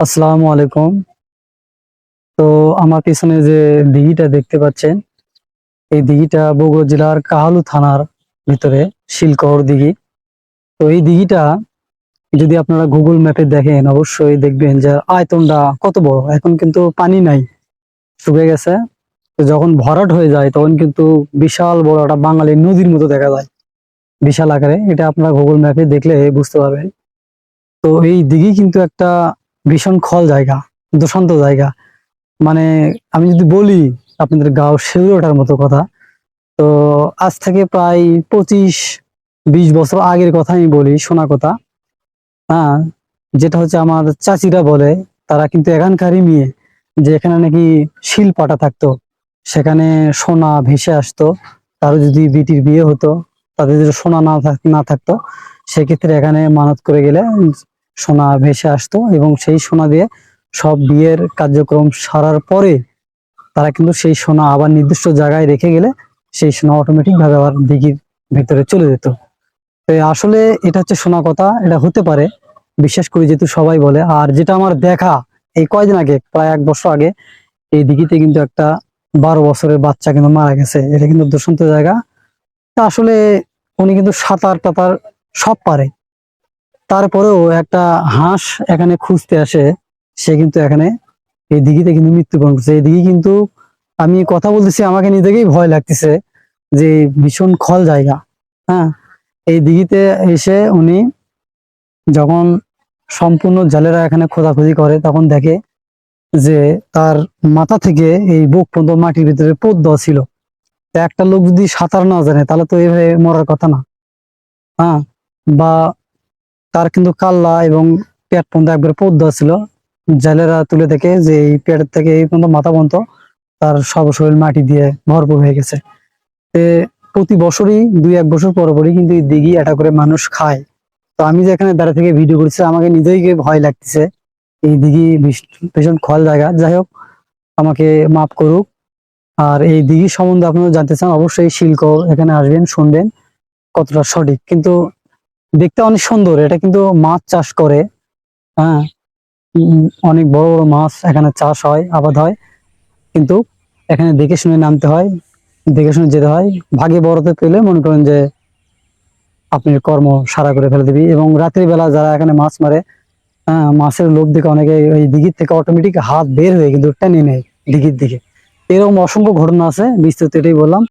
আসসালামু আলাইকুম। তো আমার পিছনে যে দিঘিটা দেখতে পাচ্ছেন, এই দিঘিটা বগুড়া জেলার কাহালু থানার ভিতরে শিলকর দিঘি। তো এই দিঘিটা যদি আপনারা গুগল ম্যাপে দেখেন, অবশ্যই দেখবেন যে আয়তনটা কত বড়। এখন কিন্তু পানি নাই শুকিয়ে গেছে। তো যখন ভরাট হয়ে যায়, তখন কিন্তু বিশাল বড় একটা বাঙালি নদীর মতো দেখা যায়। বিশাল আকারে। এটা আপনারা গুগল ম্যাপে দেখলে বুঝতে পারবেন। তো এই দিঘি কিন্তু একটা ভীষণ খল জায়গা, দূষান্ত জায়গা। মানে আমি যদি বলি আপনাদের গাও শিউরে ওঠার মতো কথা, তো আজ থেকে প্রায় পঁচিশ বিশ বছর আগের কথা আমি বলি শোনা কথা। হ্যাঁ যেটা হচ্ছে আমার চাচিরা বলে, তারা কিন্তু এখানকারই মেয়ে, যে এখানে নাকি শিল পাটা থাকতো। সেখানে সোনা ভেসে আসতো কারও যদি বিটির বিয়ে হতো, তাদের যদি সোনা না না থাকতো, সেক্ষেত্রে এখানে মানত করে গেলে সোনা ভেসে আসতো এবং সেই সোনা দিয়ে সব বিয়ের কার্যক্রম সারার পরে তারা কিন্তু সেই সোনা আবার নির্দিষ্ট জায়গায় রেখে গেলে সেই সোনা অটোমেটিক ভাবে আবার দিঘির ভিতরে চলে যেত। আসলে এটা হচ্ছে সোনা কথা, এটা হতে পারে। বিশ্বাস করি যেহেতু সবাই বলে, আর যেটা আমার দেখা, এই কয়দিন আগে, প্রায় এক বছর আগে, এই দিঘিতে কিন্তু একটা বারো বছরের বাচ্চা কিন্তু মারা গেছে। এটা কিন্তু দূষন্ত জায়গা। তা আসলে উনি কিন্তু সাঁতার টাতার সব পারে। তারপরেও একটা হাঁস এখানে খুঁজতে আসে, সে কিন্তু এখানে এই দিঘিতে কিন্তু মৃত্যুবরণ করছে। এই কিন্তু আমি কথা বলতেছি, আমাকে নিজেকেই ভয় লাগতেছে যে ভীষণ খল জায়গা। হ্যাঁ এই দিঘিতে এসে উনি যখন সম্পূর্ণ জালেরা এখানে খোঁজাখুঁজি করে, তখন দেখে যে তার মাথা থেকে এই বুক পর্যন্ত মাটির ভিতরে পোত দেওয়া ছিল। একটা লোক যদি সাঁতার না জানে, তাহলে তো এইভাবে মরার কথা না। হ্যাঁ বা তার কিন্তু কাল্লা এবং পেট পর্যন্ত একবার দেওয়া ছিল। জেলেরা তুলে দেখে যে এই পেট থেকে এই পর্যন্ত মাথা পর্যন্ত তার সব শরীর মাটি দিয়ে ভরপুর হয়ে গেছে। প্রতি বছরই দুই এক বছর পর পরই কিন্তু এই দিঘি এটা করে মানুষ খায়। তো আমি যে এখানে দাঁড়া থেকে ভিডিও করছি, আমাকে নিজেই ভয় লাগতেছে। এই দিঘি ভীষণ খল জায়গা। যাই হোক, আমাকে মাফ করুক। আর এই দিঘি সম্বন্ধে আপনারা জানতে চান, অবশ্যই শিল্ক এখানে আসবেন, শুনবেন কতটা সঠিক। কিন্তু দেখতে অনেক সুন্দর, এটা কিন্তু মাছ চাষ করে। হ্যাঁ অনেক বড় বড় মাছ এখানে চাষ হয়, আবাদ হয়। কিন্তু এখানে দেখে শুনে নামতে হয়, দেখে শুনে যেতে হয়। ভাগে বড়তে পেলে মনে করেন যে আপনি কর্ম সারা করে ফেলে দিবি এবং রাত্রি বেলা যারা এখানে মাছ মারে হ্যাঁ মাছের লোভ দেখে অনেকে ওই দিঘির থেকে অটোমেটিক হাত বের হয়ে কিন্তু টেনে নেয় দিঘির দিকে। এরকম অসংখ্য ঘটনা আছে, বিস্তারিত এটাই বললাম।